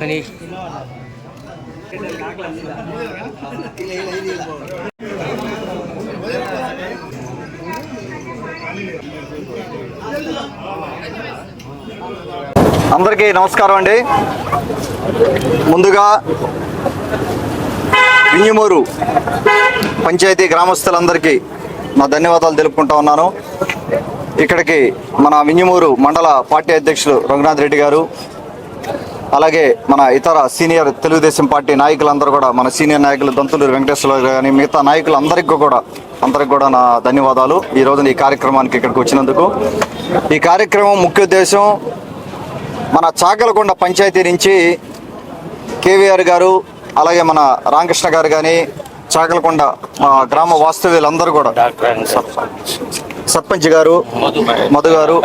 Finish అందరికీ నమస్కారం అండి. ముందుగా వింజమూరు పంచాయతీ గ్రామస్తులందరికీ నా ధన్యవాదాలు తెలుపుకుంటా ఉన్నాను. ఇక్కడికి మన వింజమూరు మండల పార్టీ అధ్యక్షులు రఘునాథ్ రెడ్డి గారు అలాగే మన ఇతర సీనియర్ తెలుగుదేశం పార్టీ నాయకులందరూ కూడా మన సీనియర్ నాయకులు దంతులూరు వెంకటేశ్వరరావు కానీ మిగతా నాయకులందరికీ కూడా అందరికి కూడా నా ధన్యవాదాలు. ఈ రోజున ఈ కార్యక్రమానికి ఇక్కడికి వచ్చినందుకు. ఈ కార్యక్రమం ముఖ్య ఉద్దేశం మన చాకలకొండ పంచాయతీ నుంచి కేవీఆర్ గారు అలాగే మన రామకృష్ణ గారు కానీ చాకలకొండ గ్రామ వాస్తవ్యులందరూ కూడా. సర్పంచ్ గారు మధు గారు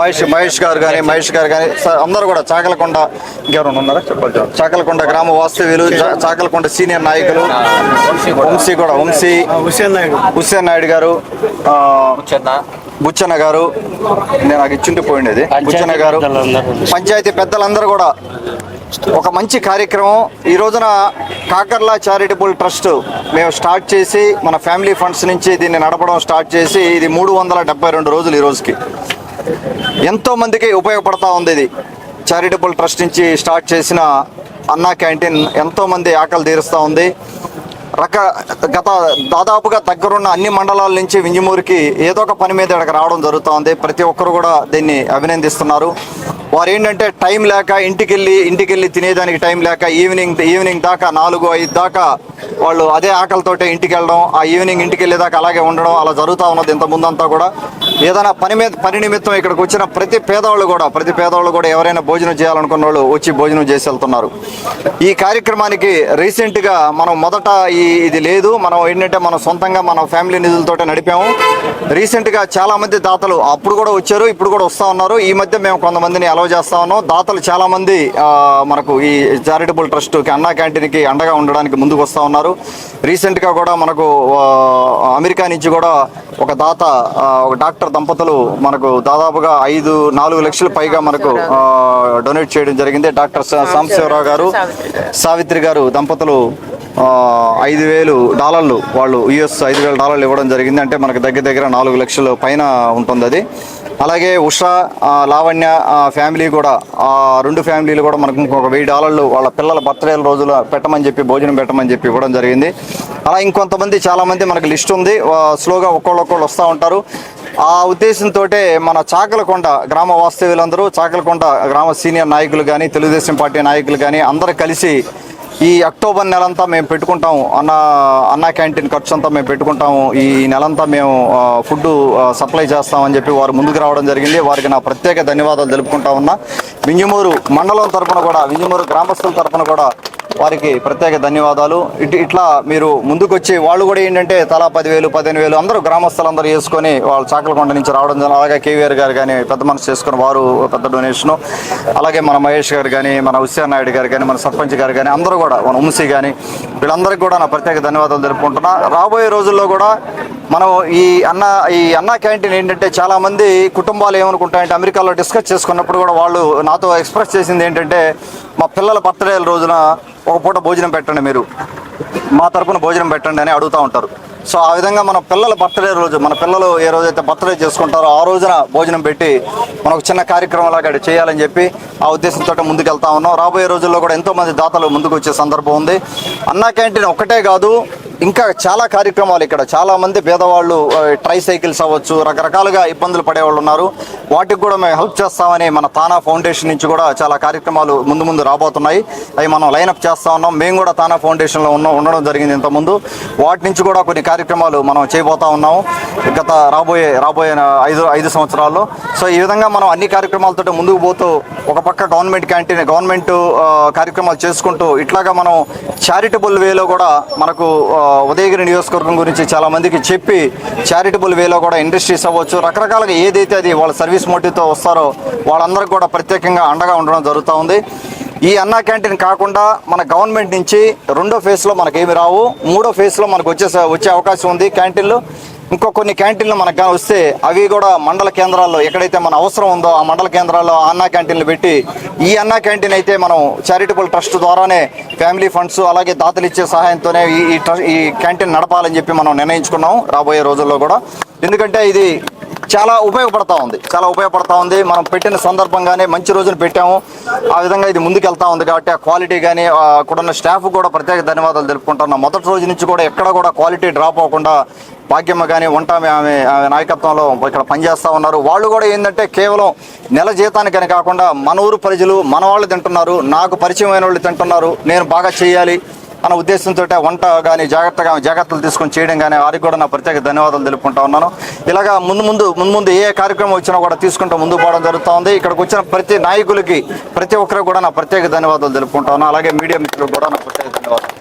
మహేష్ మహేష్ గారు కానీ మహేష్ గారు కానీ అందరూ కూడా చాకలకొండ ఇంకెవరైనా ఉన్నారా? చెప్పండి. చాకలకొండ గ్రామ వాస్తవ్యులు చాకలకొండ సీనియర్ నాయకులు వంశీ కూడా వంశీ హుసేన్ నాయుడు. హుస్సేన్ నాయుడు గారు బుచ్చన్న. గారు నేను నాకు ఇచ్చింటి పోయిండేది. బుచ్చన్న గారు పంచాయతీ పెద్దలందరూ కూడా ఒక మంచి కార్యక్రమం. ఈ రోజున కాకర్లా చారిటబుల్ ట్రస్ట్ మేము స్టార్ట్ చేసి మన ఫ్యామిలీ ఫండ్స్ నుంచి దీన్ని నడపడం స్టార్ట్ చేసి ఇది మూడు వందల డెబ్బై రెండు రోజులు ఈ రోజుకి. ఎంతో మందికి ఉపయోగపడతా ఉంది ఇది. చారిటబుల్ ట్రస్ట్ నుంచి స్టార్ట్ చేసిన అన్నా క్యాంటీన్ ఎంతో మంది ఆకలి తీరుస్తూ ఉంది. రక గత దాదాపుగా దగ్గరున్న అన్ని మండలాల నుంచి వింజమూరికి ఏదో ఒక పని మీద ఇక్కడికి రావడం జరుగుతూ ఉంది. ప్రతి ఒక్కరు కూడా దీన్ని అభినందిస్తున్నారు. వారు ఏంటంటే టైం లేక ఇంటికి వెళ్ళి ఇంటికి వెళ్ళి తినేదానికి టైం లేక ఈవినింగ్ ఈవినింగ్ దాకా నాలుగు ఐదు దాకా వాళ్ళు అదే ఆకలితోటే ఇంటికి వెళ్ళడం ఆ ఈవినింగ్ ఇంటికి వెళ్ళేదాకా అలాగే ఉండడం అలా జరుగుతూ ఉన్నది ఇంత ముందంతా కూడా. ఏదైనా పని మీద పని నిమిత్తం ఇక్కడికి వచ్చిన ప్రతి పేదవాళ్ళు కూడా ప్రతి పేదవాళ్ళు కూడా ఎవరైనా భోజనం చేయాలనుకున్న వాళ్ళు వచ్చి భోజనం చేసి వెళ్తున్నారు. ఈ కార్యక్రమానికి రీసెంట్గా మనం మొదట ఈ ఇది లేదు. మనం ఏంటంటే మనం సొంతంగా మన ఫ్యామిలీ నిధులతోటే నడిపాము. రీసెంట్గా చాలా మంది దాతలు అప్పుడు కూడా వచ్చారు ఇప్పుడు కూడా వస్తూ ఉన్నారు. ఈ మధ్య మేము కొంతమందిని అలవ్ చేస్తా ఉన్నాం. దాతలు చాలా మంది ఆ, మనకు ఈ చారిటబుల్ ట్రస్ట్కి అన్నా క్యాంటీన్కి అండగా ఉండడానికి ముందుకు వస్తూ ఉన్నారు. రీసెంట్గా కూడా మనకు అమెరికా నుంచి కూడా ఒక దాత ఒక డాక్టర్ దంపతులు మనకు దాదాపుగా ఐదు నాలుగు లక్షల పైగా మనకు డొనేట్ చేయడం జరిగింది. డాక్టర్ సాంబశివరావు గారు సావిత్రి గారు. దంపతులు ఐదు వేలు డాలర్లు వాళ్ళు యుఎస్ ఐదు వేల డాలర్లు ఇవ్వడం జరిగింది. అంటే మనకు దగ్గర దగ్గర నాలుగు లక్షల పైన ఉంటుంది అది అలాగే ఉషా లావణ్య ఫ్యామిలీ కూడా ఆ రెండు ఫ్యామిలీలు కూడా మనకు ఇంకొక వెయ్యి డాలర్లు వాళ్ళ పిల్లల బర్త్డే రోజులు పెట్టమని చెప్పి భోజనం పెట్టమని చెప్పి ఇవ్వడం జరిగింది. అలా ఇంకొంతమంది చాలామంది మనకు లిస్ట్ ఉంది. స్లోగా ఒక్కళ్ళొక్కళ్ళు వస్తూ ఉంటారు. ఆ ఉద్దేశంతో మన చాకలకొండ గ్రామ వాస్తవ్యులందరూ చాకలకొండ గ్రామ సీనియర్ నాయకులు కానీ తెలుగుదేశం పార్టీ నాయకులు కానీ అందరూ కలిసి ఈ అక్టోబర్ నెలంతా మేము పెట్టుకుంటాం అన్న అన్న క్యాంటీన్ ఖర్చు అంతా మేము పెట్టుకుంటాము. ఈ నెలంతా మేము ఫుడ్ సప్లై చేస్తామని చెప్పి వారు ముందుకు రావడం జరిగింది. వారికి నా ప్రత్యేక ధన్యవాదాలు తెలుపుకుంటా ఉన్నా. వింజమూరు మండలం తరఫున కూడా వింజమూరు గ్రామస్తుల తరపున కూడా వారికి ప్రత్యేక ధన్యవాదాలు. ఇట్లా మీరు ముందుకు వచ్చి వాళ్ళు కూడా ఏంటంటే తలా పదివేలు పదిహేను వేలు అందరూ గ్రామస్తులందరూ వేసుకొని వాళ్ళు చాకలకొండ నుంచి రావడం జరిగింది. అలాగే కేవీఆర్ గారు కానీ పెద్ద మనసు చేసుకుని వారు పెద్ద డొనేషను. అలాగే మన మహేష్ గారు కానీ మన హుస్సేన్ నాయుడు గారు కానీ మన సర్పంచ్ గారు కానీ అందరూ కూడా మన వంశీ కానీ వీళ్ళందరికీ కూడా నా ప్రత్యేక ధన్యవాదాలు తెలుపుకుంటున్నా. రాబోయే రోజుల్లో కూడా మనం ఈ అన్న ఈ అన్న క్యాంటీన్ ఏంటంటే చాలా మంది కుటుంబాలు ఏమనుకుంటాయంటే అమెరికాలో డిస్కస్ చేసుకున్నప్పుడు కూడా వాళ్ళు నాతో ఎక్స్ప్రెస్ చేసింది ఏంటంటే మా పిల్లల బర్త్డేల రోజున ఒక పూట భోజనం పెట్టండి మీరు. మా తరపున భోజనం పెట్టండి అని అడుగుతూ ఉంటారు. సో ఆ విధంగా మన పిల్లల బర్త్డే రోజు మన పిల్లలు ఏ రోజైతే బర్త్డే చేసుకుంటారో ఆ రోజున భోజనం పెట్టి మనకు చిన్న కార్యక్రమం లాగా చేయాలని చెప్పి ఆ ఉద్దేశంతో ముందుకెళ్తా ఉన్నాం. రాబోయే రోజుల్లో కూడా ఎంతో మంది దాతలు ముందుకు వచ్చే సందర్భం ఉంది. అన్నా క్యాంటీన్ ఒక్కటే కాదు ఇంకా చాలా కార్యక్రమాలు ఇక్కడ. చాలా మంది పేదవాళ్ళు ట్రై సైకిల్స్ అవ్వచ్చు రకరకాలుగా ఇబ్బందులు పడేవాళ్ళు ఉన్నారు. వాటికి కూడా మేము హెల్ప్ చేస్తామని మన తానా ఫౌండేషన్ నుంచి కూడా చాలా కార్యక్రమాలు ముందు ముందు రాబోతున్నాయి. అవి మనం లైన్అప్ చేస్తా ఉన్నాం. మేము కూడా తానా ఫౌండేషన్లో ఉన్న ఉండడం జరిగింది ఇంతకుముందు. వాటి నుంచి కూడా కొన్ని కార్యక్రమాలు మనం చేయబోతా ఉన్నాము. గత రాబోయే రాబోయే ఐదు ఐదు సంవత్సరాల్లో. సో ఈ విధంగా మనం అన్ని కార్యక్రమాలతో ముందుకు పోతూ ఒక పక్క గవర్నమెంట్ క్యాంటీన్ గవర్నమెంట్ కార్యక్రమాలు చేసుకుంటూ ఇట్లాగా మనం చారిటబుల్ వేలో కూడా మనకు ఉదయగిరి నియోజకవర్గం గురించి చాలామందికి చెప్పి చారిటబుల్ వేలో కూడా ఇండస్ట్రీస్ అవ్వచ్చు. రకరకాలుగా ఏదైతే అది వాళ్ళ సర్వీస్ మోటివ్తో వస్తారో వాళ్ళందరికీ కూడా ప్రత్యేకంగా అండగా ఉండడం జరుగుతూ ఉంది. ఈ అన్నా క్యాంటీన్ కాకుండా మన గవర్నమెంట్ నుంచి రెండో ఫేజ్లో మనకేమి రావు మూడో ఫేజ్లో మనకు వచ్చే వచ్చే అవకాశం ఉంది క్యాంటీన్లు. ఇంకో కొన్ని క్యాంటీన్లు మనకు వస్తే అవి కూడా మండల కేంద్రాల్లో ఎక్కడైతే మన అవసరం ఉందో ఆ మండల కేంద్రాల్లో అన్నా క్యాంటీన్లు పెట్టి ఈ అన్నా క్యాంటీన్ అయితే మనం చారిటబుల్ ట్రస్ట్ ద్వారానే ఫ్యామిలీ ఫండ్స్ అలాగే దాతలు ఇచ్చే సహాయంతోనే ఈ ఈ ట్రస్ట్ ఈ క్యాంటీన్ నడపాలని చెప్పి మనం నిర్ణయించుకున్నాం రాబోయే రోజుల్లో కూడా. ఎందుకంటే ఇది చాలా ఉపయోగపడతా ఉంది. చాలా ఉపయోగపడతా ఉంది. మనం పెట్టిన సందర్భంగానే మంచి రోజున పెట్టాము. ఆ విధంగా ఇది ముందుకెళ్తా ఉంది కాబట్టి ఆ క్వాలిటీ కానీ అక్కడ ఉన్న స్టాఫ్ కూడా ప్రత్యేక ధన్యవాదాలు తెలుపుకుంటున్నాం. మొదటి రోజు నుంచి కూడా ఎక్కడ కూడా క్వాలిటీ డ్రాప్ అవ్వకుండా భాగ్యమ్మ కానీ వంట ఆమె ఆమె ఆమె నాయకత్వంలో ఇక్కడ పనిచేస్తూ ఉన్నారు. వాళ్ళు కూడా ఏంటంటే కేవలం నెల జీతానికని కాకుండా మన ఊరు ప్రజలు మన వాళ్ళు తింటున్నారు నాకు పరిచయమైన వాళ్ళు తింటున్నారు నేను బాగా చేయాలి అన్న ఉద్దేశంతో వంట కానీ జాగ్రత్తగా జాగ్రత్తలు తీసుకొని చేయడం కానీ వారికి కూడా నా ప్రత్యేక ధన్యవాదాలు తెలుపుకుంటా ఉన్నాను. ఇలాగా ముందు ముందు ముందు ముందు ఏ కార్యక్రమం వచ్చినా కూడా తీసుకుంటూ ముందు పోవడం జరుగుతూ ఉంది ఇక్కడికి వచ్చిన ప్రతి నాయకులకి ప్రతి ఒక్కరికి కూడా నా ప్రత్యేక ధన్యవాదాలు తెలుపుకుంటా ఉన్నాను. అలాగే మీడియా మిత్రులకు కూడా నా ప్రత్యేక ధన్యవాదాలు.